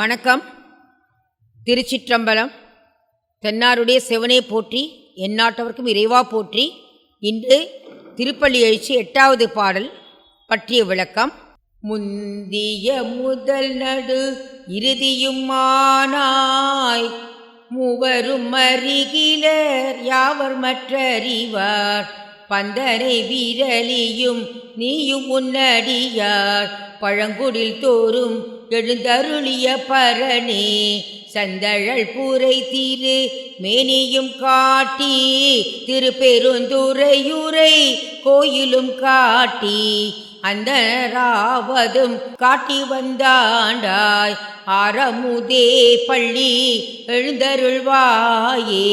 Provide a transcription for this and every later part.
வணக்கம். திருச்சிற்றம்பலம். தென்னாருடைய சிவனே போற்றி எந்நாட்டவர்க்கும் இறைவா போற்றி. இன்று திருப்பள்ளி எழுச்சி எட்டாவது பாடல் பற்றிய விளக்கம். முந்திய முதல் நடு இறுதியுமானாய் மூவரும் அருகிலர் யாவர் மற்றறிவார். பந்தனை வீரலியும் நீயும் உன்னடியார். பழங்குடில் தோறும் எழுந்தருளிய பரணே சந்தழல் பூரை திரு மேனியும் காட்டி திருப்பெருந்துரையுரை கோயிலும் காட்டி அந்த ராவதும் காட்டி வந்தாண்டாய் அறமுதே பள்ளி எழுந்தருள்வாயே.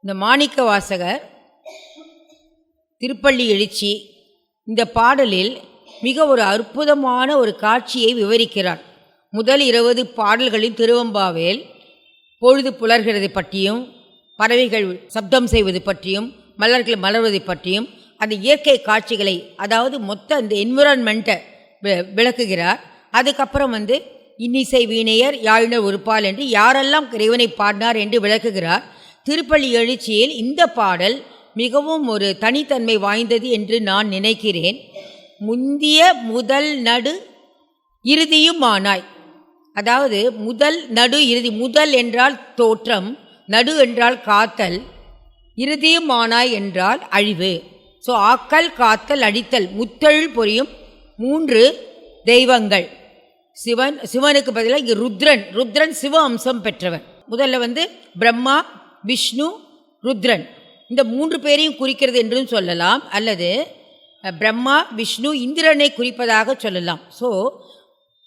இந்த மாணிக்க வாசகர் திருப்பள்ளி எழுச்சி இந்த பாடலில் மிக ஒரு அற்புதமான ஒரு காட்சியை விவரிக்கிறார். முதல் இருபது பாடல்களின் திருவம்பாவேல் பொழுது புலர்கிறது பற்றியும் பறவைகள் சப்தம் செய்வது பற்றியும் மலர்கள் மலர்வதை பற்றியும் அந்த இயற்கை காட்சிகளை அதாவது மொத்த அந்த என்விரான்மெண்ட்டை விளக்குகிறார். அதுக்கப்புறம் வந்து இன்னிசை வீணையர் யாழினர் உறுப்பால் என்று யாரெல்லாம் இறைவனை பாடினார் என்று விளக்குகிறார். திருப்பள்ளி எழுச்சியில் இந்த பாடல் மிகவும் ஒரு தனித்தன்மை வாய்ந்தது என்று நான் நினைக்கிறேன். முந்திய முதல் நடு இறுதியும் ஆனாய் அதாவது முதல் நடு இறுதி முதல் என்றால் தோற்றம் நடு என்றால் காத்தல் இறுதியும் ஆனாய் என்றால் அழிவு. ஸோ ஆக்கல் காத்தல் அடித்தல் முத்தழ் பொரியும் மூன்று தெய்வங்கள். சிவன் சிவனுக்கு பதிலாக இங்கே ருத்ரன் ருத்ரன் சிவ அம்சம் பெற்றவர் முதல்ல வந்து பிரம்மா விஷ்ணு ருத்ரன். இந்த மூன்று பேரையும் குறிக்கிறது என்றும் சொல்லலாம். அல்லது பிரம்மா விஷ்ணு இந்திரனை குறிப்பதாக சொல்லலாம். ஸோ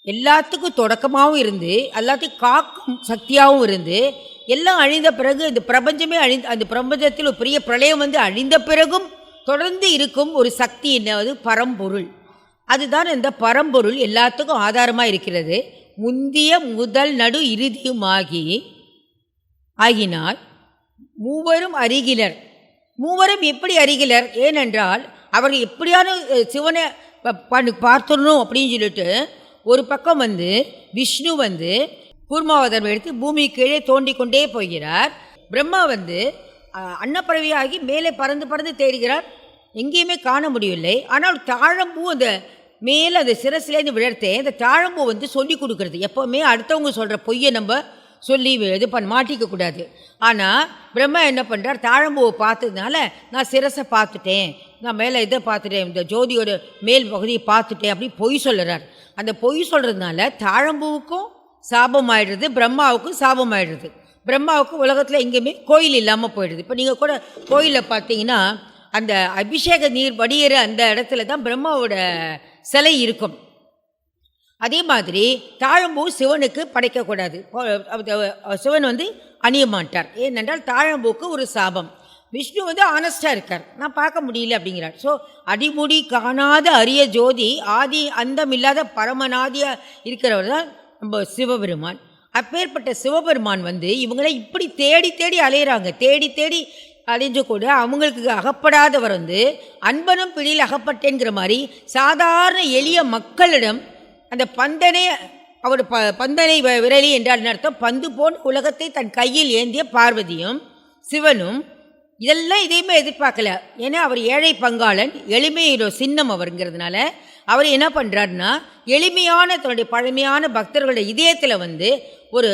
எல்லாத்துக்கும் தொடக்கமாகவும் இருந்து எல்லாத்தையும் காக்கும் சக்தியாகவும் இருந்து எல்லாம் அழிந்த பிறகு இந்த பிரபஞ்சமே அழிந்த அந்த பிரபஞ்சத்தில் ஒரு பெரிய பிரளயம் வந்து அழிந்த பிறகும் தொடர்ந்து இருக்கும் ஒரு சக்தி என்னது? பரம்பொருள். அதுதான் இந்த பரம்பொருள் எல்லாத்துக்கும் ஆதாரமாக இருக்கிறது. முந்திய முதல் நடு இறுதியுமாகி ஆகினால் மூவரும் அருகிலர். மூவரும் எப்படி அருகிலர்? ஏனென்றால் அவர் எப்படியான சிவனை பார்த்துடணும் அப்படின்னு சொல்லிட்டு ஒரு பக்கம் வந்து விஷ்ணு வந்து கூர்மாவதம் எடுத்து பூமி கீழே தோண்டி கொண்டே போகிறார். பிரம்மா வந்து அன்னப்பறவையாகி மேலே பறந்து பறந்து தேடுகிறார். எங்கேயுமே காண முடியவில்லை. ஆனால் தாழம்பூ அந்த மேலே அந்த சிரசிலேருந்து விழர்த்தே அந்த தாழம்பூ வந்து சொல்லி கொடுக்குறது. எப்போவுமே அடுத்தவங்க சொல்கிற பொய்யை நம்ம சொல்லி இது பண்ண மாட்டிக்கக்கூடாது ஆனால் பிரம்மா என்ன பண்ணுறார் தாழம்பூவை பார்த்ததுனால நான் சிரசை பார்த்துட்டேன். நான் மேலே இதை பார்த்துட்டேன் இந்த ஜோதியோட மேல் பகுதியை பார்த்துட்டேன் அப்படி பொய் சொல்லுறார். அந்த பொய் சொல்கிறதுனால தாழம்பூவுக்கும் சாபம் ஆயிடுறது பிரம்மாவுக்கும் சாபம் ஆயிடுறது பிரம்மாவுக்கும் உலகத்தில் எங்கேயுமே கோயில் இல்லாமல் போயிடுது. இப்போ நீங்கள் கூட கோயிலில் பார்த்தீங்கன்னா அந்த அபிஷேக நீர் வடிகிற அந்த இடத்துல தான் பிரம்மாவோட சிலை இருக்கும். அதே மாதிரி தாழம்பூ சிவனுக்கு படைக்கக்கூடாது. சிவன் வந்து அணிய மாட்டார் ஏனென்றால் தாழம்பூக்கு ஒரு சாபம். விஷ்ணு வந்து ஆனஸ்டாக இருக்கார். நான் பார்க்க முடியல அப்படிங்கிறார். ஸோ அடிமுடி காணாத அரிய ஜோதி ஆதி அந்தம் இல்லாத பரமநாதியாக இருக்கிறவர் தான் நம்ம சிவபெருமான். அப்பேற்பட்ட சிவபெருமான் வந்து இவங்களை இப்படி தேடி தேடி அலையிறாங்க. தேடி தேடி அழிஞ்சு கூட அவங்களுக்கு அகப்படாதவர் வந்து அன்பனும் பிடியில் அகப்பட்டேங்கிற மாதிரி சாதாரண எளிய மக்களிடம் அந்த பந்தனை அவர் ப பந்தனை விரலி என்றால் அர்த்தம்? பந்து போன் உலகத்தை தன் கையில் ஏந்திய பார்வதியும் சிவனும் இதெல்லாம் இதையுமே எதிர்பார்க்கல. ஏன்னா அவர் ஏழை பங்காளன் எளிமையிலோ சின்னம் அவருங்கிறதுனால அவர் என்ன பண்ணுறாருன்னா எளிமையான தன்னுடைய பழமையான பக்தர்களுடைய இதயத்தில் வந்து ஒரு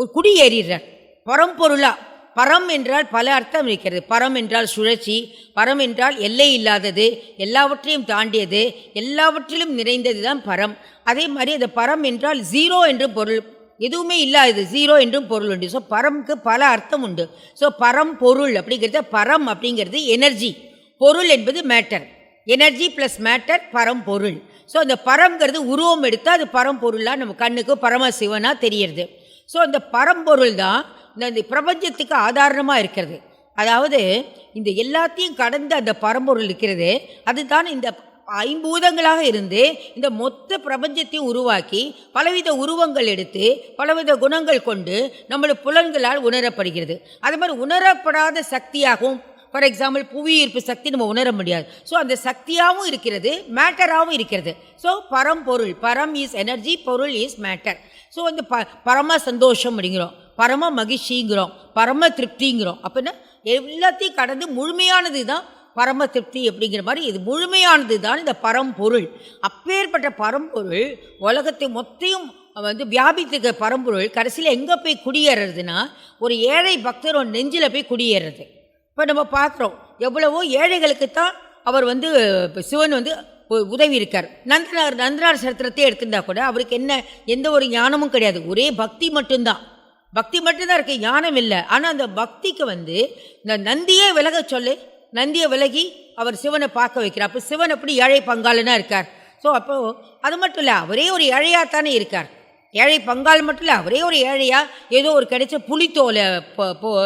ஒரு குடி ஏறிடுறார். பரம்பொருளாக பரம் என்றால் பல அர்த்தம் இருக்கிறது. பரம் என்றால் சுழற்சி பரம் என்றால் எல்லை இல்லாதது எல்லாவற்றையும் தாண்டியது எல்லாவற்றிலும் நிறைந்தது தான் பரம். அதே மாதிரி அந்த பரம் என்றால் ஜீரோ என்று பொருள் எதுவுமே இல்லாதது ஜீரோ என்றும் பொருள் உண்டு. ஸோ பரம்க்கு பல அர்த்தம் உண்டு. ஸோ பரம் பொருள் அப்படிங்கிறது பரம் அப்படிங்கிறது எனர்ஜி பொருள் என்பது மேட்டர் எனர்ஜி ப்ளஸ் மேட்டர் பரம் பொருள். ஸோ அந்த பரம்ங்கிறது உருவம் எடுத்தால் அது பரம்பொருளாக நம்ம கண்ணுக்கு பரமசிவனாக தெரியறது. ஸோ அந்த பரம்பொருள் தான் இந்த பிரபஞ்சத்துக்கு ஆதாரணமாக இருக்கிறது. அதாவது இந்த எல்லாத்தையும் கடந்த அந்த பரம்பொருள் இருக்கிறது. அதுதான் இந்த ஐம்பூதங்களாக இருந்து இந்த மொத்த பிரபஞ்சத்தையும் உருவாக்கி பலவித உருவங்கள் எடுத்து பலவித குணங்கள் கொண்டு நம்மளுடைய புலன்களால் உணரப்படுகிறது. அது மாதிரி உணரப்படாத சக்தியாகவும் ஃபார் எக்ஸாம்பிள் புவியீர்ப்பு சக்தி நம்ம உணர முடியாது. ஸோ அந்த சக்தியாகவும் இருக்கிறது மேட்டராகவும் இருக்கிறது. ஸோ பரம்பொருள் பரம் இஸ் எனர்ஜி பொருள் இஸ் மேட்டர் ஸோ வந்து ப பரம சந்தோஷம் அப்படிங்கிறோம். பரம மகிழ்ச்சிங்கிறோம். பரம திருப்திங்கிறோம். அப்படின்னா எல்லாத்தையும் கடந்து முழுமையானது தான் பரம திருப்தி அப்படிங்கிற மாதிரி இது முழுமையானது தான் இந்த பரம்பொருள் அப்பேற்பட்ட பரம்பொருள் உலகத்தை மொத்தையும் வந்து வியாபித்துக்க பரம்பொருள் கடைசியில் எங்கே போய் குடியேறதுன்னா ஒரு ஏழை பக்தரோட நெஞ்சில் போய் குடியேறது. இப்போ நம்ம பார்க்குறோம் எவ்வளவோ ஏழைகளுக்கு தான் அவர் வந்து இப்போ சிவன் வந்து உ- உதவி இருக்கார். நந்தனார் நந்தனார் சரித்திரத்தை எடுத்திருந்தா கூட அவருக்கு என்ன எந்த ஒரு ஞானமும் கிடையாது. ஒரே பக்தி மட்டும்தான். பக்தி மட்டும்தான் இருக்குது ஞானம் இல்லை. ஆனால் அந்த பக்திக்கு வந்து இந்த நந்தியே விலக சொல்லு. நந்தியை விலகி அவர் சிவனை பார்க்க வைக்கிறார். அப்போ சிவன் எப்படி ஏழை பங்காளனாக இருக்கார். ஸோ அப்போது அது மட்டும் இல்லை அவரே ஒரு ஏழையாக தானே இருக்கார். ஏழை பங்காள் மட்டும் இல்லை அவரே ஒரு ஏழையாக ஏதோ ஒரு கிடைச்ச புலித்தோலை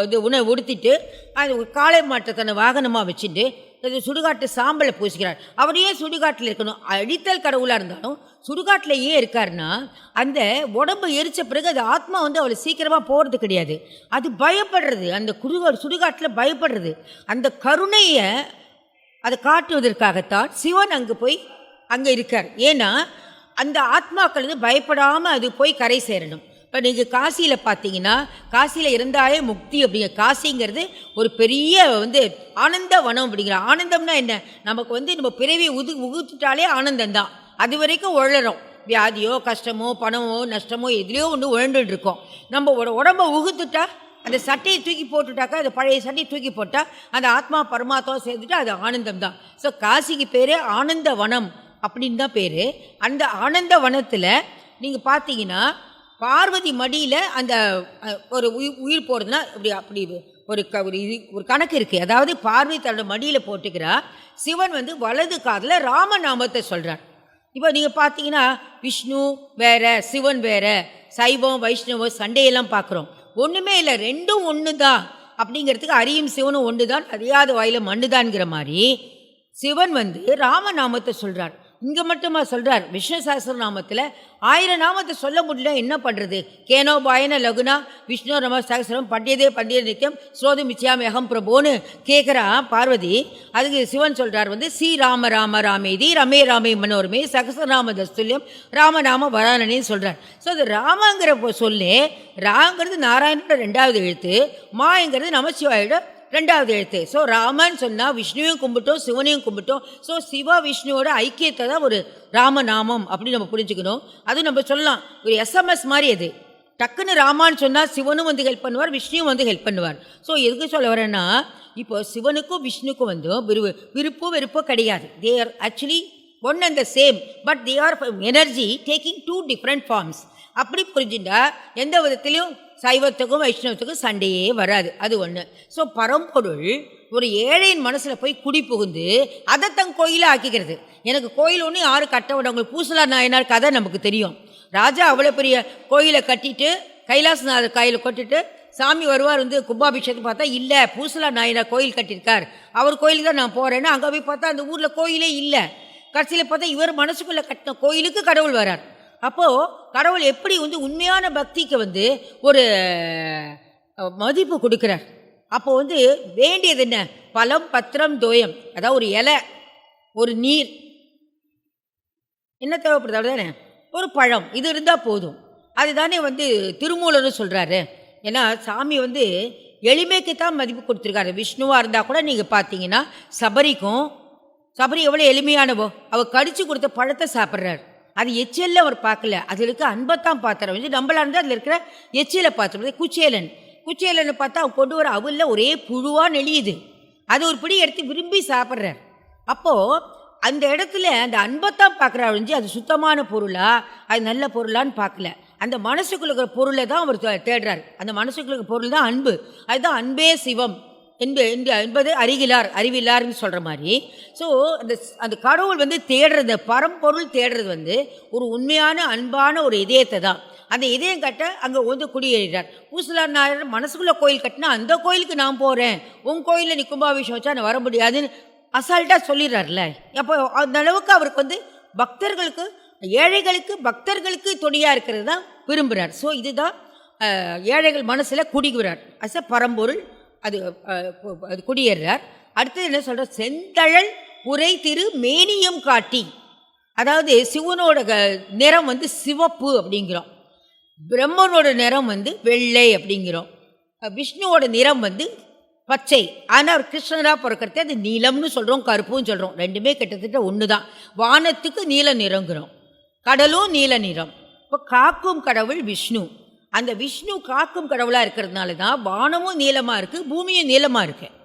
இது உணவு உடுத்திட்டு அது ஒரு காளை மாட்டை தன்னை வாகனமாக வச்சுட்டு சுடுகாட்டு சாம்பலை பூசிக்கிறார். அவர் ஏன் சுடுகாட்டில் இருக்கணும்? அடித்தல் கடவுளாக இருந்தாலும் சுடுகாட்டில் ஏன் இருக்காருன்னா அந்த உடம்பு எரிச்ச பிறகு அது ஆத்மா வந்து அவளை சீக்கிரமாக போகிறது கிடையாது. அது பயப்படுறது. அந்த குடுக சுடுகாட்டில் பயப்படுறது. அந்த கருணையை அதை காட்டுவதற்காகத்தான் சிவன் அங்கே போய் அங்கே இருக்கார். ஏன்னா அந்த ஆத்மாக்கள் வந்து பயப்படாமல் அது போய் கரை சேரணும். இப்போ நீங்கள் காசியில் பார்த்தீங்கன்னா காசியில் இருந்தாலே முக்தி அப்படிங்கிற காசிங்கிறது ஒரு பெரிய வந்து ஆனந்த வனம் அப்படிங்கிற. ஆனந்தம்னா என்ன? நமக்கு வந்து நம்ம பிறவி உது உகுத்துட்டாலே ஆனந்தம் தான். அது வரைக்கும் உழறோம். வியாதியோ கஷ்டமோ பணமோ நஷ்டமோ எதுலேயோ ஒன்று உழண்டுட்டு இருக்கோம். நம்ம உடம்ப உகுத்துட்டா அந்த சட்டையை தூக்கி போட்டுட்டாக்கா அந்த பழைய சட்டையை தூக்கி போட்டால் அந்த ஆத்மா பரமாத்மா சேர்ந்துட்டு அது ஆனந்தம் தான். ஸோ காசிக்கு பேர் ஆனந்த வனம் அப்படின்னு தான் பேர். அந்த ஆனந்த வனத்தில் நீங்கள் பார்த்தீங்கன்னா பார்வதி மடியில் அந்த ஒரு உயிர் உயிர் போகிறதுனா இப்படி அப்படி ஒரு க ஒரு இது ஒரு கணக்கு இருக்குது அதாவது பார்வதி தன்னோட மடியில் போட்டுக்கிறா. சிவன் வந்து வலது காதில் ராமநாமத்தை சொல்கிறார் இப்போ நீங்கள் பார்த்தீங்கன்னா விஷ்ணு வேற சிவன் வேற சைவம் வைஷ்ணவம் சண்டையெல்லாம் பார்க்குறோம். ஒன்றுமே இல்லை ரெண்டும் ஒன்று தான் அப்படிங்கிறதுக்கு அரியும் சிவனும் ஒன்று தான் அறியாத வாயில மண்ணுதான்ங்கிற மாதிரி சிவன் வந்து ராமநாமத்தை சொல்கிறார் இங்கே மட்டுமா சொல்கிறார் விஷ்ணு சஹஸ்ரநாமத்தில் ஆயிரம் நாமத்தை சொல்ல முடியல என்ன பண்ணுறது கேனோ பாயன லகுனா விஷ்ணு ரம சஹஸ்ரம் பண்டியதே பண்டிய நித்தியம் ஸ்ரோதி மிச்சியாமேகம் பிரபோன்னு கேட்குறா பார்வதி. அதுக்கு சிவன் சொல்கிறார் வந்து ஸ்ரீ ராம ராம ராமேதி ரமே ராமே மனோரமே சகசநாம தஸ்துல்யம் ராமநாம வரானனேன்னு சொல்கிறார் ஸோ அது ராமங்கிற பொ- சொல்லே ராங்கிறது நாராயணோட ரெண்டாவது எழுத்து மாங்கிறது நமசிவாயோட ரெண்டாவது எழுத்து. ஸோ ராமன் சொன்னால் விஷ்ணுவையும் கும்பிட்டோம் சிவனையும் கும்பிட்டோம். ஸோ சிவா விஷ்ணுவோட ஐக்கியத்தை தான் ஒரு ராமநாமம் அப்படின்னு நம்ம புரிஞ்சுக்கணும். அது நம்ம சொல்லலாம். ஒரு எஸ்எம்எஸ் மாதிரி அது. டக்குன்னு ராமான்னு சொன்னால் சிவனும் வந்து ஹெல்ப் பண்ணுவார் விஷ்ணுவும் வந்து ஹெல்ப் பண்ணுவார். ஸோ எதுக்கு சொல்ல வரேன்னா இப்போ சிவனுக்கும் விஷ்ணுக்கும் வந்து விரு விருப்பம் வெறுப்போ கிடையாது. They are actually one and the same but they are energy taking two different forms அப்படி புரிஞ்சுட்டா எந்த விதத்திலையும் சைவத்துக்கும் வைஷ்ணவத்துக்கும் சண்டையே வராது. அது ஒன்று ஸோ பரம்பொருள் ஒரு ஏழையின் மனசில் போய் குடி புகுந்து அதை தன் கோயிலை ஆக்கிக்கிறது. எனக்கு கோயில் ஒன்று யாரும் கட்ட விட உங்களுக்கு பூசலா நாயனார் கதை நமக்கு தெரியும். ராஜா அவ்வளோ பெரிய கோயிலை கட்டிட்டு கைலாசநாதர் கையில் கொட்டிட்டு சாமி வருவார் வந்து கும்பாபிஷேகத்தை பார்த்தா இல்லை பூசலா நாயனார் கோயில் கட்டியிருக்கார். அவர் கோயிலுக்கு தான் நான் போகிறேன்னு அங்கே போய் பார்த்தா அந்த ஊரில் கோயிலே இல்லை. கடைசியில் பார்த்தா இவர் மனசுக்குள்ளே கட்டின கோயிலுக்கு கடவுள் வரார். அப்போது கடவுள் எப்படி வந்து உண்மையான பக்திக்கு வந்து ஒரு மதிப்பு கொடுக்குறார்? அப்போ வந்து வேண்டியது என்ன? பழம் பத்திரம் தோயம். அதாவது ஒரு இலை ஒரு நீர். என்ன தேவைப்படுது தானே ஒரு பழம். இது இருந்தால் போதும். அதுதானே வந்து திருமூலர்னு சொல்கிறாரு ஏன்னா சாமி வந்து எளிமைக்கு தான் மதிப்பு கொடுத்துருக்காரு. விஷ்ணுவாக இருந்தால் கூட நீங்கள் பார்த்தீங்கன்னா சபரிக்கும் சபரி எவ்வளோ எளிமையானவோ அவர் கடிச்சு கொடுத்த பழத்தை சாப்பிட்றாரு. அது எச்சியல்ல அவர் பார்க்கல. அதில் இருக்க அன்பைத்தான் பார்த்தாரு வந்து நம்மளா இருந்தால் அதில் இருக்கிற எச்சியலை பார்த்துருந்தது குச்சேலன் குச்சேலன்னு பார்த்தா அவன் கொண்டு வர அவளில் ஒரே புழுவாக நெளியுது. அது ஒரு பிடி எடுத்து விரும்பி சாப்பிட்றார். அப்போது அந்த இடத்துல அந்த அன்பைத்தான் பார்க்குறா ஒழிஞ்சு அது சுத்தமான பொருளா? அது நல்ல பொருளான்னு பார்க்கல. அந்த மனசுக்குள்ள இருக்கிற பொருளை தான் அவர் தே- தேடுறார். அந்த மனசுக்குள்ள இருக்கிற பொருள் தான் அன்பு. அதுதான் அன்பே சிவம். என்பது என்பது- என்பது அறிகிலார் அறிவிலார்னு சொல்கிற மாதிரி. ஸோ அந்த அந்த கடவுள் வந்து தேடுறது பரம்பொருள் தேடுறது வந்து ஒரு உண்மையான அன்பான ஒரு இதயத்தை தான். அந்த இதயம் கட்ட அங்கே வந்து குடியேறினார். ஊசலார் நாயர் மனசுக்குள்ளே கோயில் கட்டினா அந்த கோயிலுக்கு நான் போகிறேன் உன் கோயிலில் நீ கும்பாபிஷம் வச்சா நான் வர முடியாதுன்னு அசால்ட்டாக சொல்லிடுறாருல. அப்போ அந்த அளவுக்கு அவருக்கு வந்து பக்தர்களுக்கு ஏழைகளுக்கு பக்தர்களுக்கு துணையாக இருக்கிறது தான் விரும்புகிறார் ஸோ இதுதான் ஏழைகள் மனசில் குடிக்கிறார் அஸ் அ பரம்பொருள் அது அது குடியேறார் அடுத்தது என்ன சொல்கிறார் செந்தழல் புரை திரு மேனியம் காட்டி. அதாவது சிவனோட க- நிறம் வந்து சிவப்பு அப்படிங்கிறோம். பிரம்மனோட நிறம் வந்து வெள்ளை அப்படிங்கிறோம். விஷ்ணுவோட நிறம் வந்து பச்சை. ஆனால் அவர் கிருஷ்ணராக பிறக்கிறது அது நீலம்னு சொல்கிறோம் கருப்புன்னு சொல்கிறோம் ரெண்டுமே கிட்டத்தட்ட ஒன்று தான் வானத்துக்கு நீல நிறங்கிறோம். கடலும் நீல நிறம். இப்போ காக்கும் கடவுள் விஷ்ணு. அந்த விஷ்ணு காக்கும் கடவுளாக இருக்கிறதுனால தான் வானமும் நீளமாக இருக்குது பூமியும் நீளமாக இருக்குது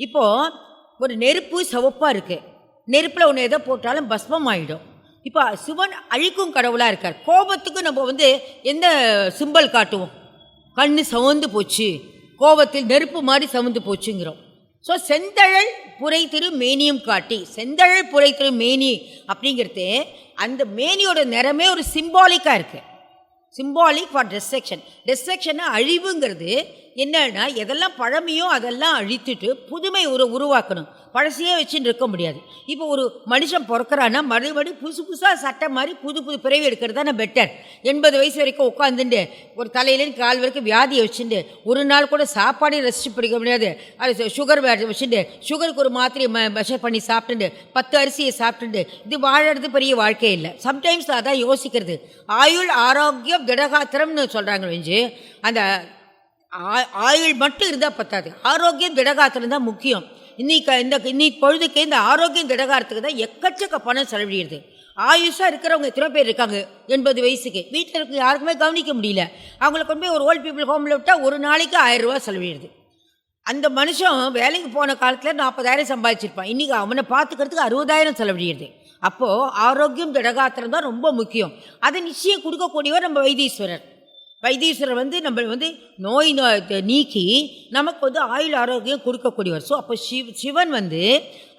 இப்போது ஒரு நெருப்பு சிவப்பாக இருக்குது நெருப்பில் ஒன்று எதை போட்டாலும் பஸ்மம் ஆகிடும் இப்போ சிவன் அழிக்கும் கடவுளாக இருக்கார். கோபத்துக்கு நம்ம வந்து எந்த சிம்பல் காட்டுவோம்? கண் சவந்து போச்சு. கோபத்தில் நெருப்பு மாதிரி சவந்து போச்சுங்கிறோம். ஸோ செந்தழல் புரை திரு மேனியும் காட்டி செந்தழல் புரை திரு மேனி அப்படிங்கிறது அந்த மேனியோட நிறமே ஒரு சிம்பாலிக்காக இருக்குது சிம்பாலிக் ஃபார் டெஸ்ட்ரக்ஷன் டெஸ்ட்ரக்ஷன்னா அழிவுங்கிறது என்னன்னா எதெல்லாம் பழமையோ அதெல்லாம் அழித்துட்டு புதுமை ஒரு உருவாக்கணும். பழசையே வச்சுட்டு இருக்க முடியாது. இப்போ ஒரு மனுஷன் பிறக்கிறான்னா மறுபடியும் புதுசு புதுசாக சட்டை மாதிரி புது புது பிறவி எடுக்கிறது தானே பெட்டர் எண்பது வயசு வரைக்கும் உட்காந்துட்டு ஒரு தலையிலேருந்து கால் வரைக்கும் வியாதியை வச்சுட்டு ஒரு நாள் கூட சாப்பாடே ரசிச்சு பிடிக்க முடியாது. அது சுகர் வச்சுட்டு சுகருக்கு ஒரு மாத்திரையை ம மெஷர் பண்ணி சாப்பிட்டுட்டு பத்து அரிசியை சாப்பிட்டுட்டு இது வாழறது பெரிய வாழ்க்கை இல்லை. சம்டைம்ஸ் அதான் யோசிக்கிறது. ஆயுள் ஆரோக்கியம் திடகாத்திரம்னு சொல்கிறாங்க வெஞ்சு அந்த ஆயுள் மட்டும் இருந்தால் பத்தாது. ஆரோக்கியம் திடகாத்திரம் தான் முக்கியம். இன்னைக்கு இந்த இன்னைக்கு பொழுதுக்கு இந்த ஆரோக்கியம் திடகாரத்துக்கு தான் எக்கச்சக்க பணம் செலவிடுது ஆயுஷாக இருக்கிறவங்க எத்தனை பேர் இருக்காங்க எண்பது வயசுக்கு. வீட்டில் இருக்க யாருக்குமே கவனிக்க முடியல. அவங்கள கொண்டு போய் ஒரு ஓல்டு பீப்புள் ஹோமில் விட்டால் ஒரு நாளைக்கு ஆயிரம் செலவிடுது. அந்த மனுஷன் வேலைக்கு போன காலத்தில் நாற்பதாயிரம் சம்பாதிச்சிருப்பான். இன்றைக்கி அவனை பார்த்துக்கிறதுக்கு அறுபதாயிரம் செலவிடுது அப்போது ஆரோக்கியம் திடகாத்திரம் தான் ரொம்ப முக்கியம். அதை நிச்சயம் கொடுக்கக்கூடியவர் நம்ம வைத்தீஸ்வரர். வைத்தீஸ்வரர் வந்து நம்ம வந்து நோய் நீக்கி நமக்கு வந்து ஆயுள் ஆரோக்கியம் கொடுக்கக்கூடியவர். ஸோ அப்போ சிவ் சிவன் வந்து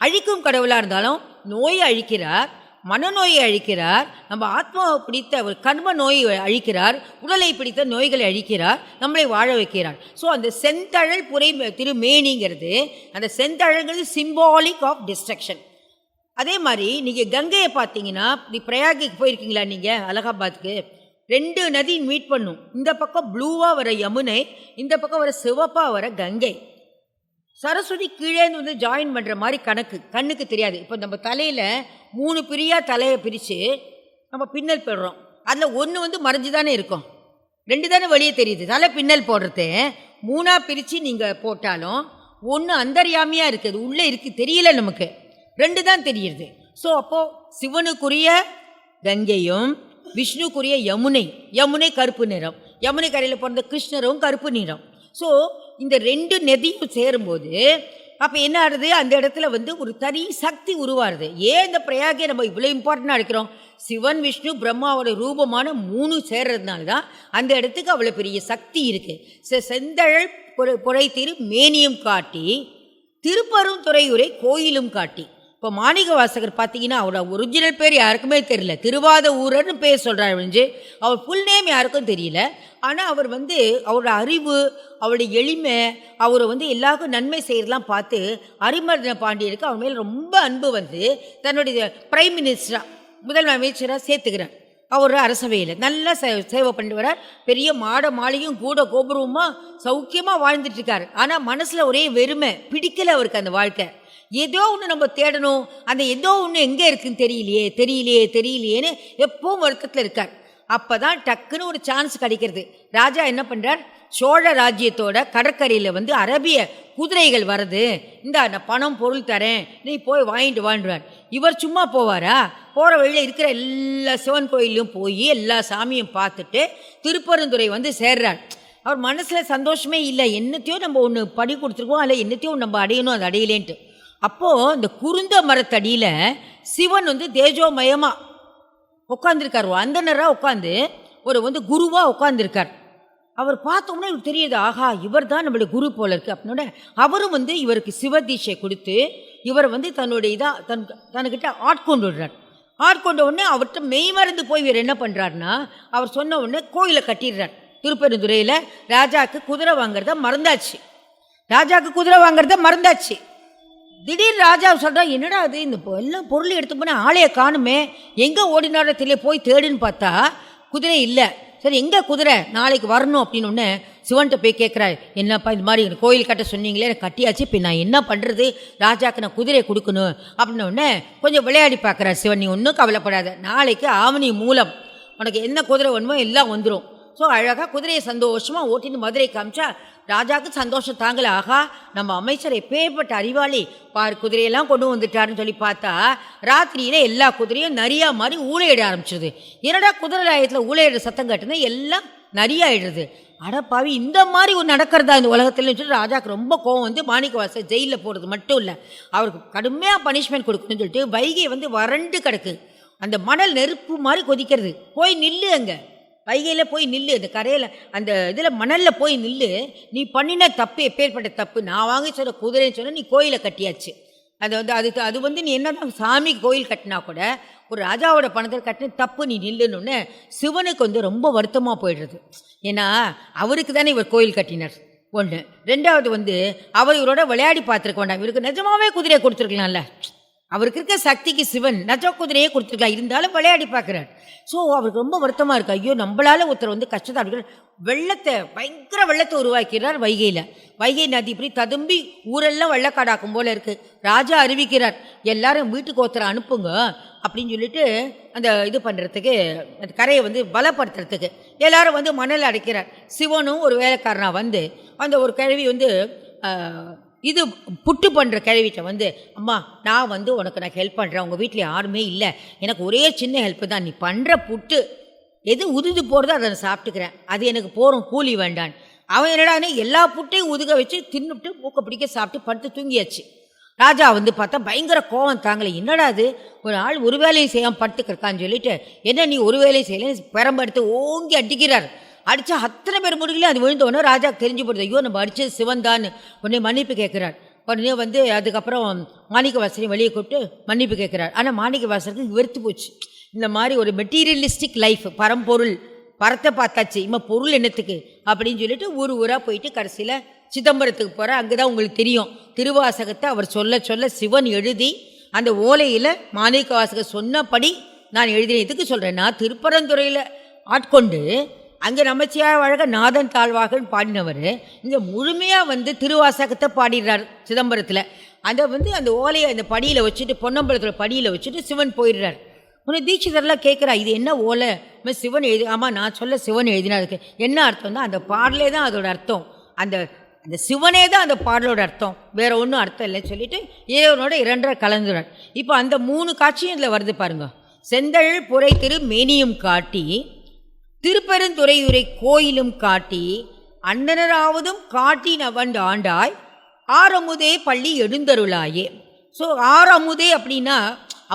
அழிக்கும் கடவுளாக இருந்தாலும் நோயை அழிக்கிறார் மனநோயை அழிக்கிறார் நம்ம ஆத்மாவை பிடித்த ஒரு கர்ம நோயை அழிக்கிறார் உடலை பிடித்த நோய்களை அழிக்கிறார் நம்மளை வாழ வைக்கிறார். ஸோ அந்த செந்தழல் புரை திருமேனிங்கிறது அந்த செந்தழல்கிறது சிம்பாலிக் ஆஃப் டிஸ்ட்ரக்ஷன் அதே மாதிரி நீங்கள் கங்கையை பார்த்தீங்கன்னா நீ பிரயாகிக்கு போயிருக்கீங்களா நீங்கள் அலகாபாத்துக்கு? ரெண்டு நதி மீட் பண்ணும். இந்த பக்கம் ப்ளூவாக வர யமுனை இந்த பக்கம் வர சிவப்பாக வர கங்கை. சரஸ்வதி கீழேந்து வந்து ஜாயின் பண்ணுற மாதிரி கணக்கு. கண்ணுக்கு தெரியாது. இப்போ நம்ம தலையில் மூணு பிரியாக தலையை பிரித்து நம்ம பின்னல் போடுறோம். அதில் ஒன்று வந்து மறைஞ்சு தானே இருக்கும். ரெண்டு தானே வெளியே தெரியுது. தலை பின்னல் போடுறது. மூணாக பிரித்து நீங்கள் போட்டாலும் ஒன்று அந்தர்யாமியாக இருக்குது. உள்ளே இருக்குது தெரியல நமக்கு. ரெண்டு தான் தெரியுது. ஸோ அப்போது சிவனுக்குரிய கங்கையும் விஷ்ணுக்குரிய யமுனை யமுனை கருப்பு நிறம். யமுனை கரையில் பிறந்த கிருஷ்ணரும் கருப்பு நிறம். ஸோ இந்த ரெண்டு நதியும் சேரும்போது அப்போ என்ன ஆகுது? அந்த இடத்துல வந்து ஒரு தனி சக்தி உருவாருது ஏன் இந்த பிரயாகியை நம்ம இவ்வளோ இம்பார்ட்டண்ட்டாக எடுக்கிறோம் சிவன் விஷ்ணு பிரம்மாவோட ரூபமான மூணு சேர்றதுனால தான் அந்த இடத்துக்கு அவ்வளோ பெரிய சக்தி இருக்குது செந்தழல் புரை புரைத்திரு மேனியும் காட்டி திருப்பரும் துறையுரை கோயிலும் காட்டி. இப்போ மாணிக வாசகர் பார்த்தீங்கன்னா அவரோட ஒரிஜினல் பேர் யாருக்குமே தெரியல. திருவாத ஊரர்னு பேர் சொல்கிறார் ஒழிஞ்சு அவர் ஃபுல் நேம் யாருக்கும் தெரியல. ஆனால் அவர் வந்து அவரோட அறிவு அவருடைய எளிமை அவரை வந்து எல்லாருக்கும் நன்மை செய்கிறதெல்லாம் பார்த்து அரிமர்தன பாண்டியருக்கு அவர் மேல் ரொம்ப அன்பு வந்து தன்னுடைய பிரைம் மினிஸ்டராக முதல் அமைச்சராக சேர்த்துக்கிறேன் அவர் அரசவையில் நல்லா சே சேவை பண்ணிட்டு வரார் பெரிய மாட மாளிகையும் கூட கோபுரமாக சௌக்கியமாக வாழ்ந்துட்டுருக்கார் ஆனால் மனசில் ஒரே வெறுமை பிடிக்கலை அவருக்கு அந்த வாழ்க்கை. ஏதோ ஒன்று நம்ம தேடணும். அந்த ஏதோ ஒன்று எங்கே இருக்குன்னு தெரியலையே தெரியலையே தெரியலையேன்னு எப்பவும் வருத்தத்தில் இருக்கார். அப்போ தான் டக்குன்னு ஒரு சான்ஸ் கிடைக்கிறது. ராஜா என்ன பண்ணுறார் சோழ ராஜ்யத்தோட கடற்கரையில் வந்து அரபிய குதிரைகள் வருது இந்த நான் பணம் பொருள் தரேன். நீ போய் வாங்கிட்டு வாண்டுவார் இவர் சும்மா போவாரா? போகிற வழியில் இருக்கிற எல்லா சிவன் கோயிலும் போய் எல்லா சாமியும் பார்த்துட்டு திருப்பரந்துரை வந்து சேர்றார். அவர் மனசில் சந்தோஷமே இல்லை. என்னத்தையோ நம்ம ஒன்று படி கொடுத்துருக்கோம் அதில் என்னத்தையோ நம்ம அடையணும் அது அடையலேன்ட்டு. அப்போது இந்த குருந்த மரத்தடியில் சிவன் வந்து தேஜோமயமாக உட்காந்துருக்கார் அந்தனராக உட்காந்து ஒரு வந்து குருவாக உட்காந்துருக்கார் அவர் பார்த்தோம்னா இவருக்கு தெரியுது ஆஹா இவர் தான் நம்மளுடைய குரு போல இருக்கு. அப்படின்னோட அவரும் வந்து இவருக்கு சிவதீட்சை கொடுத்து இவர் வந்து தன்னுடைய இதாக தன் தன்கிட்ட ஆட்கொண்டு விடுறார். ஆட்கொண்ட உடனே அவர்கிட்ட மெய்மறந்து போய் இவர் என்ன பண்ணுறாருன்னா அவர் சொன்ன உடனே கோயிலை கட்டிடுறார். திருப்பெருந்துறையில் ராஜாவுக்கு குதிரை வாங்குறத மறந்தாச்சு. ராஜாவுக்கு குதிரை வாங்குறத மறந்தாச்சு. திடீர் ராஜா சொல்கிறா என்னடா அது இந்த எல்லாம் பொருள் எடுத்து போனால் ஆளையை காணுமே. எங்கே ஓடினாரத்திலே போய் தேடுன்னு பார்த்தா குதிரை இல்லை. சரி எங்கே குதிரை? நாளைக்கு வரணும் அப்படின்னு ஒன்று சிவன்கிட்ட போய் கேட்குறாரு என்னப்பா இது மாதிரி எனக்கு கோயில் கட்ட சொன்னீங்களே எனக்கு கட்டியாச்சு. இப்போ நான் என்ன பண்ணுறது ராஜாக்கு நான் குதிரையை கொடுக்கணும் அப்படின்ன கொஞ்சம் விளையாடி பார்க்குறாரு சிவன். நீ ஒன்றும் கவலைப்படாத. நாளைக்கு ஆவணி மூலம் உனக்கு என்ன குதிரை வேணுமோ எல்லாம் வந்துடும் ஸோ அழகாக குதிரையை சந்தோஷமாக ஓட்டின்னு மதுரை காமிச்சா ராஜாவுக்கு சந்தோஷம் தாங்கல. ஆகா நம்ம அமைச்சர் எப்பேற்பட்ட அறிவாளி பார் குதிரையெல்லாம் கொண்டு வந்துட்டாருன்னு சொல்லி பார்த்தா ராத்திரியில் எல்லா குதிரையும் நரியா மாதிரி ஊழையிட ஆரம்பிச்சிருது என்னடா குதிரை ஆயத்தில் ஊழையிட சத்தம் கட்டுனா எல்லாம் நரியாயிடுது. அடப்பாவி இந்த மாதிரி ஒரு நடக்கிறதா இந்த உலகத்துல சொல்லி ராஜாவுக்கு ரொம்ப கோவம் வந்து மாணிக்கவாசர் ஜெயிலில் போகிறது மட்டும் இல்லை. அவருக்கு கடுமையாக பனிஷ்மெண்ட் கொடுக்கணும்னு சொல்லிட்டு வைகை வந்து வறண்டு கிடக்கு. அந்த மணல் நெருப்பு மாதிரி கொதிக்கிறது. போய் நில்லு அங்கே. வைகையில் போய் நில்லு அந்த கரையில் அந்த இதில் மணலில் போய் நில்லு. நீ பண்ணின தப்பு எப்பேற்பட்ட தப்பு நான் வாங்கி சொன்ன குதிரைன்னு சொன்ன நீ கோயிலை கட்டியாச்சு. அது வந்து அதுக்கு அது வந்து நீ என்ன சாமி கோயில் கட்டினா கூட ஒரு ராஜாவோட பணத்தில் கட்டின தப்பு நீ நில்லுன்னு சிவனுக்கு வந்து ரொம்ப வருத்தமாக போயிடுறது. ஏன்னா அவருக்கு தானே இவர் கோயில் கட்டினார். ஒன்று ரெண்டாவது வந்து அவர் இவரோட விளையாடி பார்த்துருக்க வேண்டாம். இவருக்கு நிஜமாவே குதிரையை கொடுத்துருக்கலாம்ல. அவருக்கு இருக்க சக்திக்கு சிவன். நஜ குதிரையே கொடுத்துருக்கலாம் இருந்தாலும் விளையாடி பார்க்குறார். ஸோ அவருக்கு ரொம்ப வருத்தமாக இருக்கு. ஐயோ நம்மளால ஒருத்தர் வந்து கஷ்டத்தை அடிக்கிறார் வெள்ளத்தை பயங்கர வெள்ளத்தை உருவாக்கிறார் வைகையில். வைகை நதி இப்படி ததும்பி ஊரெல்லாம் வெள்ளக்காடாக்கும் போல இருக்குது ராஜா அறிவிக்கிறார் எல்லாரும் வீட்டுக்கு ஒருத்தரை அனுப்புங்க அப்படின்னு சொல்லிட்டு அந்த இது பண்ணுறதுக்கு அந்த கரையை வந்து பலப்படுத்துறதுக்கு எல்லாரும் வந்து மணல் அடைக்கிறார். சிவனும் ஒரு வேலைக்காரனாக வந்து அந்த ஒரு கிழவி வந்து இது புட்டு பண்ணுற கிழவிட்ட வந்து அம்மா நான் வந்து உனக்கு நான் ஹெல்ப் பண்ணுறேன் உங்கள் வீட்டில் யாருமே இல்லை. எனக்கு ஒரே சின்ன ஹெல்ப்பு தான். நீ பண்ணுற புட்டு எது உதுது போகிறதோ அதை நான் சாப்பிட்டுக்கிறேன். அது எனக்கு போகிறோம் கூலி வேண்டான். அவன் என்னடானே எல்லா புட்டையும் உதுக வச்சு தின்னுட்டு மூக்க பிடிக்க சாப்பிட்டு படுத்து தூங்கியாச்சு. ராஜா வந்து பார்த்தா பயங்கர கோவம் தாங்கலை. என்னடா அது ஒரு ஆள் ஒரு வேலையும் செய்யாமல் படுத்துக்கிறக்கான்னு சொல்லிட்டு என்ன நீ ஒரு வேலையும் செய்யலன்னு பெரம்படுத்து ஓங்கி அடிக்கிறார். அடித்தா அத்தனை பேர் முடியல அது விழுந்தவொடனே ராஜா தெரிஞ்சு போடுது ஐயோ நம்ம அடித்தது சிவன்தான்னு உடனே மன்னிப்பு கேட்குறார். உடனே வந்து அதுக்கப்புறம் மாணிக்க வாசனை வெளியே கூப்பிட்டு மன்னிப்பு கேட்குறார். ஆனால் மாணிக்க வாசனுக்கு வெறுத்து போச்சு. இந்த மாதிரி ஒரு மெட்டீரியலிஸ்டிக் லைஃப் பரம்பொருள் பரத்தை பார்த்தாச்சு. இம்மா பொருள் என்னத்துக்கு? அப்படின்னு சொல்லிட்டு ஊர் ஊராக போயிட்டு கடைசியில் சிதம்பரத்துக்கு போகிற அங்கே தான் உங்களுக்கு தெரியும். திருவாசகத்தை அவர் சொல்ல சொல்ல சிவன் எழுதி அந்த ஓலையில் மாணிக்க வாசகர் சொன்னபடி நான் எழுதினேன் சொல்கிறேன் சொல்கிறேன்னா திருப்பரந்துறையில் ஆட்கொண்டு அங்கே நமச்சியார் வழக நாதன் தாழ்வாகன்னு பாடினவர் இங்கே முழுமையாக வந்து திருவாசகத்தை பாடிடுறார் சிதம்பரத்தில். அதை வந்து அந்த ஓலையை அந்த படியில் வச்சுட்டு பொன்னம்பலத்தில் படியில் வச்சுட்டு சிவன் போயிடுறார். உன்னை தீட்சிதர்லாம் கேட்குறா இது என்ன ஓலை? சிவன் எழுதி ஆமாம் நான் சொல்ல சிவன் எழுதினா என்ன அர்த்தம்னா அந்த பாடலே தான் அதோட அர்த்தம். அந்த அந்த சிவனே தான் அந்த பாடலோட அர்த்தம். வேற ஒன்றும் அர்த்தம் இல்லைன்னு சொல்லிட்டு இறைவனோட இரண்டரை கலந்துறார். இப்போ அந்த மூணு காட்சியும் இதில் வருது பாருங்க. செந்தழ் புரை திரு மேனியும் காட்டி திருப்பெருந்துறையுரை கோயிலும் காட்டி அண்ணனராவதும் காட்டி ஆண்டாய் ஆறமுதே பள்ளி எழுந்தருளாயே. ஸோ ஆறமுதே அப்படின்னா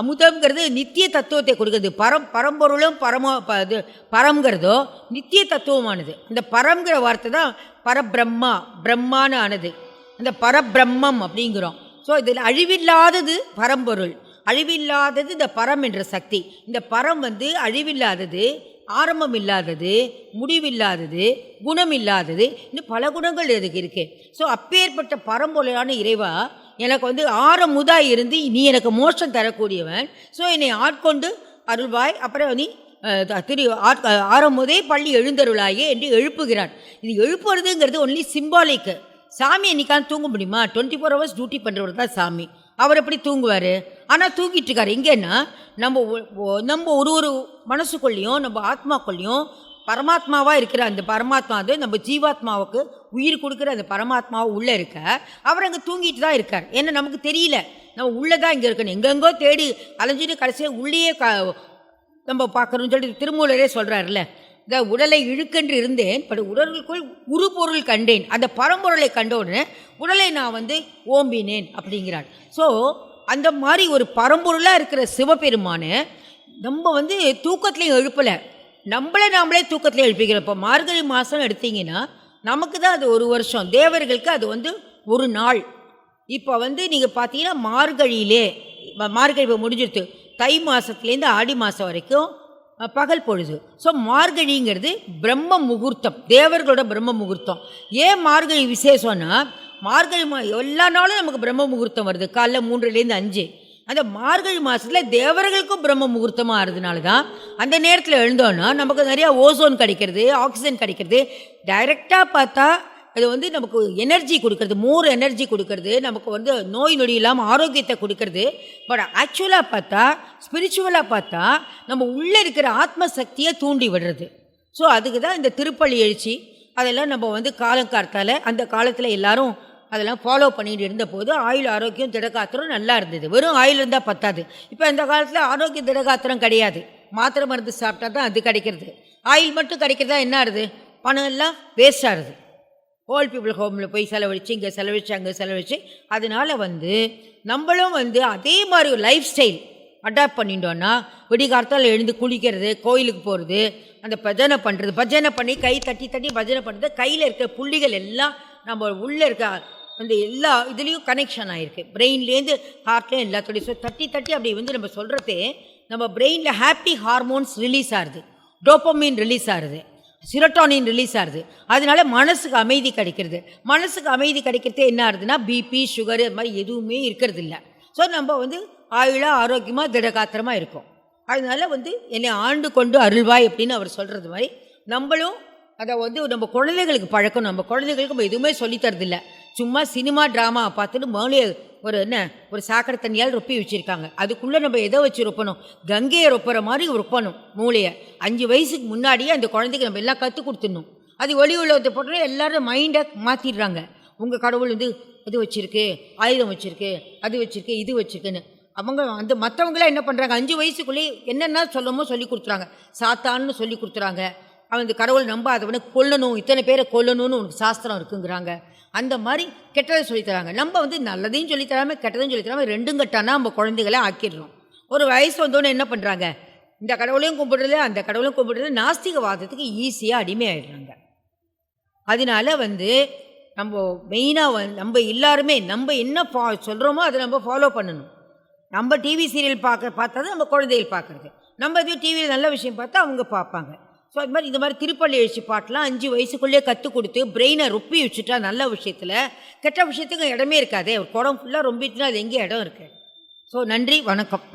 அமுதம்ங்கிறது நித்திய தத்துவத்தை கொடுக்குறது. பரம் பரம்பொருளும் பரம ப இது பரம்ங்கிறதோ நித்திய தத்துவமானது. இந்த பரம்ங்கிற வார்த்தை தான் பரபிரம்மா பிரம்மான்னு ஆனது அந்த பரபிரம்மம் அப்படிங்கிறோம். ஸோ இதில் அழிவில்லாதது பரம்பொருள். அழிவில்லாதது இந்த பரம் என்ற சக்தி. இந்த பரம் வந்து அழிவில்லாதது ஆரம்பம் இல்லாதது முடிவில்லாதது குணம் இல்லாதது இன்னும் பல குணங்கள் இதுக்கு இருக்குது ஸோ அப்பேற்பட்ட பரம்பொலையான இறைவா எனக்கு வந்து ஆரமுதா இருந்து நீ எனக்கு மோட்சம் தரக்கூடியவன். ஸோ என்னை ஆட்கொண்டு அருள்வாய். அப்புறம் நீ திரு ஆரம்பதே பள்ளி எழுந்தருளாயே என்று எழுப்புகிறான். இது எழுப்புறதுங்கிறது ஒன்லி சிம்பாலிக்கு சாமி என்னைக்கான தூங்க முடியுமா? டுவெண்ட்டி ஃபோர் ஹவர்ஸ் டியூட்டி பண்ணுறவர் தான் சாமி. அவர் எப்படி தூங்குவார்? ஆனால் தூங்கிட்டு இருக்காரு. எங்கேன்னா நம்ம ஒ- நம்ம ஒரு ஒரு மனசுக்குள்ளேயும் நம்ம ஆத்மாக்குள்ளேயும் பரமாத்மாவாக இருக்கிற அந்த பரமாத்மா வந்து நம்ம ஜீவாத்மாவுக்கு உயிர் கொடுக்குற அந்த பரமாத்மாவை உள்ளே இருக்க அவர் அங்கே தூங்கிட்டு தான் இருக்கார். ஏன்னா நமக்கு தெரியல. நம்ம உள்ளே தான் இங்கே இருக்கணும். எங்கெங்கோ தேடி அலைஞ்சிட்டு கடைசியாக உள்ளேயே க நம்ம பார்க்கணும்னு சொல்லிட்டு திருமூலரே சொல்கிறாருல்ல இந்த உடலை இழுக்கென்று இருந்தேன் பட் உடலுக்குள் உரு பொருள் கண்டேன். அந்த பரம்பொருளை கண்ட உடனே உடலை நான் வந்து ஓம்பினேன் அப்படிங்கிறார். ஸோ அந்த மாதிரி ஒரு பரம்பொருளாக இருக்கிற சிவபெருமானை நம்ம வந்து தூக்கத்துலேயும் எழுப்பலை. நம்மளே நாமளே தூக்கத்தில் எழுப்பிக்கிறோம். இப்போ மார்கழி மாதம் எடுத்திங்கன்னா நமக்கு தான் அது ஒரு வருஷம். தேவர்களுக்கு அது வந்து ஒரு நாள். இப்போ வந்து நீங்கள் பார்த்தீங்கன்னா மார்கழியிலே மார்கழி இப்போ முடிஞ்சிருத்து தை மாதத்துலேருந்து ஆடி மாதம் வரைக்கும் பகல் பொழுது. ஸோ மார்கழிங்கிறது பிரம்ம முகூர்த்தம். தேவர்களோட பிரம்ம முகூர்த்தம். ஏன் மார்கழி விசேஷம்னா மார்கழி மா எல்லா நாளும் நமக்கு பிரம்ம முகூர்த்தம் வருது. காலைல மூன்றுலேருந்து அஞ்சு. அந்த மார்கழி மாதத்தில் தேவர்களுக்கும் பிரம்ம முகூர்த்தமாக ஆகிறதுனால தான் அந்த நேரத்தில் எழுந்தோன்னா நமக்கு நிறையா ஓசோன் கிடைக்கிறது ஆக்சிஜன் கிடைக்கிறது. டைரெக்டாக பார்த்தா அது வந்து நமக்கு எனர்ஜி கொடுக்கறது மோர் எனர்ஜி கொடுக்கறது நமக்கு வந்து நோய் நொடி இல்லாமல் ஆரோக்கியத்தை கொடுக்கறது. பட் ஆக்சுவலாக பார்த்தா ஸ்பிரிச்சுவலாக பார்த்தா நம்ம உள்ளே இருக்கிற ஆத்ம சக்தியை தூண்டி விடுறது. ஸோ அதுக்கு தான் இந்த திருப்பள்ளி எழுச்சி. அதெல்லாம் நம்ம வந்து காலங்காலத்தால் அந்த காலத்தில் எல்லாரும் அதெல்லாம் ஃபாலோ பண்ணிட்டு இருந்தபோது ஆயுள் ஆரோக்கியம் திடகாத்திரம் நல்லா இருந்தது. வெறும் ஆயில் இருந்தால் பத்தாது. இப்போ இந்த காலத்தில் ஆரோக்கிய திடகாத்திரம் கிடையாது. மாத்திரை மருந்து சாப்பிட்டா தான் அது கிடைக்கிறது. ஆயில் மட்டும் கிடைக்கிறதா என்ன ஆகுது பணம் எல்லாம் வேஸ்ட் ஆகுது ஓல்ட் பீப்புள் ஹோமில் போய் செலவழித்து இங்கே செலவழிச்சு அங்கே செலவழித்து அதனால வந்து நம்மளும் வந்து அதே மாதிரி ஒரு லைஃப் ஸ்டைல் அடாப்ட் பண்ணிட்டோன்னா விடிகாலத்தால் எழுந்து குளிக்கிறது கோயிலுக்கு போகிறது அந்த பஜனை பண்ணுறது பஜனை பண்ணி கை தட்டி தட்டி பஜனை பண்ணுறது கையில் இருக்கிற புள்ளிகள் எல்லாம் நம்ம உள்ளே இருக்க அந்த எல்லா இதுலேயும் கனெக்ஷன் ஆகிருக்கு பிரெயின்லேருந்து ஹார்ட்லேயும் எல்லாத்தோடையும் ஸோ தட்டி தட்டி அப்படி வந்து நம்ம சொல்கிறதே நம்ம பிரெயினில் ஹாப்பி ஹார்மோன்ஸ் ரிலீஸ் ஆகுது. டோப்பமீன் ரிலீஸ் ஆகுது. சிரட்டோனின் ரிலீஸ் ஆகுது. அதனால மனசுக்கு அமைதி கிடைக்கிறது. மனசுக்கு அமைதி கிடைக்கிறதே என்ன ஆகுதுன்னா பிபி சுகர் அது மாதிரி எதுவுமே இருக்கிறது இல்லை ஸோ நம்ம வந்து ஆயுளாக ஆரோக்கியமாக திடகாத்திரமாக இருக்கும். அதனால வந்து என்னை ஆண்டு கொண்டு அருள்வாய் அப்படின்னு அவர் சொல்கிறது மாதிரி நம்மளும் அதை வந்து நம்ம குழந்தைகளுக்கு பழக்கம் நம்ம குழந்தைகளுக்கு நம்ம எதுவுமே சொல்லித்தரதில்லை சும்மா சினிமா ட்ராமா பார்த்துட்டு மேலே ஒரு என்ன ஒரு சாக்கடை தண்ணியால் ரொப்பி வச்சுருக்காங்க. அதுக்குள்ளே நம்ம எதை வச்சு ரொப்பணும்? கங்கையை ரொப்புற மாதிரி ரொப்பணும் மூளையை அஞ்சு வயசுக்கு முன்னாடியே அந்த குழந்தைக்கு நம்ம எல்லாம் கற்றுக் கொடுத்துடணும். அது ஒளி உள்ளத்தை போட்டோன்னே எல்லாரும் மைண்டை மாற்றிடுறாங்க உங்கள் கடவுள் வந்து இது வச்சுருக்கு ஆயுதம் வச்சுருக்கு அது வச்சுருக்கு இது வச்சுருக்குன்னு. அவங்க அந்த மற்றவங்களாம் என்ன பண்ணுறாங்க அஞ்சு வயசுக்குள்ளேயே என்னென்ன சொல்லமோ சொல்லி கொடுத்துறாங்க. சாத்தான்னு சொல்லி கொடுத்துறாங்க. அவன் இந்த கடவுள் நம்பாதவனை கொல்லணும் இத்தனை பேரை கொல்லணும்னு உனக்கு சாஸ்திரம் இருக்குங்கிறாங்க. அந்த மாதிரி கெட்டதை சொல்லித் தராங்க நம்ம வந்து நல்லதையும் சொல்லித் தராமல் கெட்டதையும் சொல்லித்தராமல் ரெண்டும் கட்டானா நம்ம குழந்தைகளை ஆக்கிடுறோம். ஒரு வயசு வந்தோடனே என்ன பண்ணுறாங்க இந்த கடவுளையும் கும்பிடுறது அந்த கடவுளையும் கும்பிடுறது நாஸ்திகவாதத்துக்கு ஈஸியாக அடிமையாயிடுறாங்க அதனால வந்து நம்ம மெயினாக வந்து நம்ம எல்லாருமே நம்ம என்ன ஃபா சொல்கிறோமோ அதை நம்ம ஃபாலோ பண்ணணும். நம்ம டிவி சீரியல் பார்க்க பார்த்தா தான் நம்ம குழந்தைகள் பார்க்குறது. நம்ம எதுவும் டிவியில் நல்ல விஷயம் பார்த்தா அவங்க பார்ப்பாங்க. ஸோ அது மாதிரி இந்த மாதிரி திருப்பள்ளி எழுச்சி பாட்டெலாம் அஞ்சு வயசுக்குள்ளேயே கற்றுக் கொடுத்து பிரெயினை ரொப்பி வச்சுட்டா நல்ல விஷயத்தில். கெட்ட விஷயத்துக்கு இடமே இருக்காதே. ஒரு குடம் ஃபுல்லாக ரொம்பிட்டுனா அது எங்கே இடம் இருக்குது ஸோ நன்றி வணக்கம்.